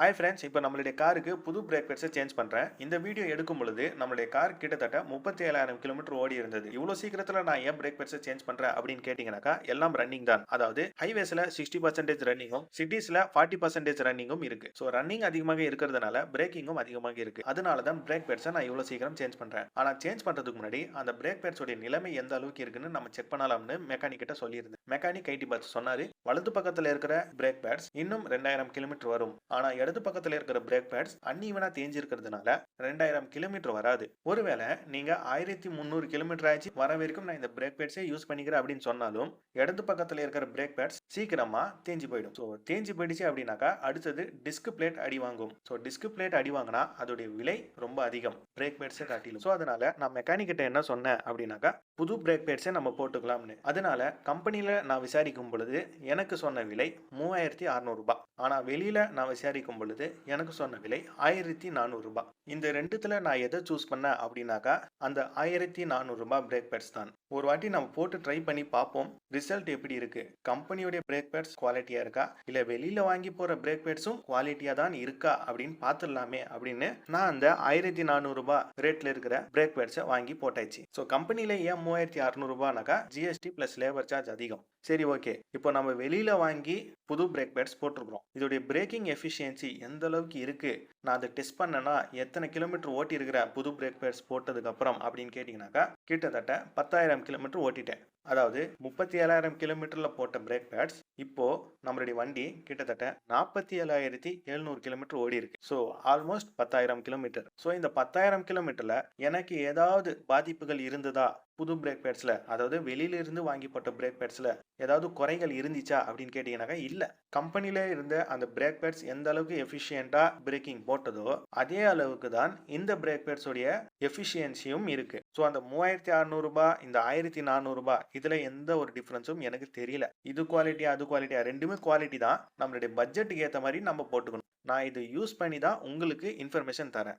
Hi friends இப்போ நம்மளுடைய காருக்கு புது பிரேக் பேட்ஸை சேஞ்ச் பண்ணுறேன் இந்த வீடியோ எடுக்கும் பொழுது நம்மளுடைய கார் கிட்டத்தட்ட முப்பத்தி ஏழாயிரம் கிலோமீட்டர் ஓடி இருந்தது. இவ்வளோ சீக்கிரத்தில் நான் ஏன் பிரேக் பேட்ஸை சேஞ்ச் பண்ணுறேன் அப்படின்னு கேட்டிங்கனாக்கா எல்லாம் ரன்னிங் தான். அதாவது ஹைவேஸில் சிக்ஸ்டி பர்சன்டேஜ் ரன்னிங்கும் சிட்டிஸில் ஃபார்ட்டி பர்சன்டேஜ் ரன்னிங்கும் இருக்கு. ஸோ ரன்னிங் அதிகமாக இருக்கிறதுனால பிரேக்கிங்கும் அதிகமாக இருக்கு. அதனால தான் பிரேக் பேட்ஸை நான் இவ்வளோ சீக்கிரம் சேஞ்ச் பண்ணுறேன் ஆனால் சேஞ்ச் பண்ணுறதுக்கு முன்னாடி அந்த பிரேக் பேட்ஸோடைய நிலைமை எந்த அளவுக்கு இருக்குன்னு நம்ம செக் பண்ணலாம்னு மெக்கானிக் கிட்ட சொல்லியிருந்தேன். மெக்கானிக் ஐடி பார்த்து சொன்னாரு வலது பக்கத்தில் இருக்கிற பிரேக் பேட்ஸ் இன்னும் ரெண்டாயிரம் கிலோமீட்டர் வரும். ஆனால் இடது பக்கத்தில் இருக்கிற பிரேக் பேட்ஸ் அன்இவனா தேஞ்சி இருக்கிறதுனால ரெண்டாயிரம் கிலோமீட்டர் வராது. ஒருவேளை நீங்க ஆயிரத்தி முந்நூறு கிலோமீட்டர் ஆச்சு வர வரைக்கும் நான் இந்த பிரேக் பேட்ஸே யூஸ் பண்ணிக்கிறேன் அப்படின்னு சொன்னாலும் இடது பக்கத்தில் இருக்கிற பிரேக் பேட்ஸ் சீக்கிரமாக தேஞ்சு போயிடும். ஸோ தேஞ்சு போயிடுச்சு அப்படின்னாக்கா அடுத்தது டிஸ்க் பிளேட் அடி வாங்கும். ஸோ டிஸ்க் பிளேட் அடி வாங்கினா அதோடைய விலை ரொம்ப அதிகம். பிரேக் பேட்ஸை காட்டிலும். ஸோ அதனால நான் மெக்கானிக்கிட்ட என்ன சொன்னேன் அப்படின்னாக்கா புது பிரேக் பேட்ஸை நம்ம போட்டுக்கலாம்னு. அதனால கம்பெனியில் நான் விசாரிக்கும் பொழுது எனக்கு சொன்ன விலை மூவாயிரத்தி அறநூறுபா. ஆனால் வெளியில் நான் விசாரிக்கும் பொழுது எனக்கு சொன்ன விலை ஆயிரத்தி நானூறுரூபா இந்த ரெண்டுத்தில் நான் எதை சூஸ் பண்ணேன் அப்படின்னாக்கா அந்த ஆயிரத்தி நானூறுரூபா பிரேக் பேட்ஸ் தான். ஒரு வாட்டி நம்ம போட்டு ட்ரை பண்ணி பார்ப்போம். ரிசல்ட் எப்படி இருக்குது கம்பெனியோடைய பிரேக் பேட்ஸ் குவாலிட்டியாக இருக்கா? இல்லை வெளியில் வாங்கி போகிற பிரேக் பேட்ஸும் குவாலிட்டியாக தான் இருக்கா? அப்படின்னு பார்த்துடலாமே அப்படின்னு நான் அந்த ஆயிரத்தி நானூறுரூபா ரேட்டில் இருக்கிற பிரேக் பேட்ஸை வாங்கி போட்டாச்சு. ஸோ கம்பெனியில் ஏன் மூவாயிரத்தி அறநூறுபானாக்கா ஜிஎஸ்டி ப்ளஸ் லேபர் சார்ஜ் அதிகம். சரி ஓகே. இப்போ நம்ம வெளியில் வாங்கி புது பிரேக் பேட்ஸ் போட்டிருக்கிறோம். இதோடைய பிரேக்கிங் எஃபிஷியன்சி எந்த அளவுக்கு இருக்கு? நான் அதை டெஸ்ட் பண்ணேன்னா எத்தனை கிலோமீட்டர் ஓட்டி இருக்கிற புது பிரேக் பேட்ஸ் போட்டதுக்கு அப்புறம் அப்படின்னு கேட்டிங்கனாக்கா கிட்டத்தட்ட பத்தாயிரம் கிலோமீட்டர் ஓட்டிட்டேன். அதாவது முப்பத்தி ஏழாயிரம் கிலோமீட்டர்ல போட்ட பிரேக் பேட்ஸ் இப்போ நம்மளுடைய வண்டி கிட்டத்தட்ட நாற்பத்தி ஏழாயிரத்தி எழுநூறு கிலோமீட்டர் ஓடி இருக்கு ஸோ ஆல்மோஸ்ட் பத்தாயிரம் கிலோமீட்டர் ஸோ இந்த பத்தாயிரம் கிலோமீட்டர்ல எனக்கு ஏதாவது பாதிப்புகள் இருந்ததா? புது பிரேக் பேட்ஸில் அதாவது வெளியிலிருந்து வாங்கிப்பட்ட பிரேக் பேட்ஸில் ஏதாவது குறைகள் இருந்துச்சா அப்படின்னு கேட்டீங்கன்னாக்கா இல்லை. கம்பெனியில் இருந்த அந்த பிரேக் பேட்ஸ் எந்த அளவுக்கு எஃபிஷியண்டாக பிரேக்கிங் போட்டதோ அதே அளவுக்கு தான் இந்த பிரேக் பேட்ஸோடைய எஃபிஷியன்சியும் இருக்கு. ஸோ அந்த மூவாயிரத்தி அறநூறுபா இந்த ஆயிரத்தி நானூறுபா இதில் எந்த ஒரு டிஃப்ரென்ஸும் எனக்கு தெரியல. இது குவாலிட்டியா அது குவாலிட்டியா ரெண்டுமே குவாலிட்டி தான். நம்மளுடைய பட்ஜெட்டுக்கு ஏற்ற மாதிரி நம்ம போட்டுக்கணும். நான் இதை யூஸ் பண்ணி தான் உங்களுக்கு இன்ஃபர்மேஷன் தரேன்.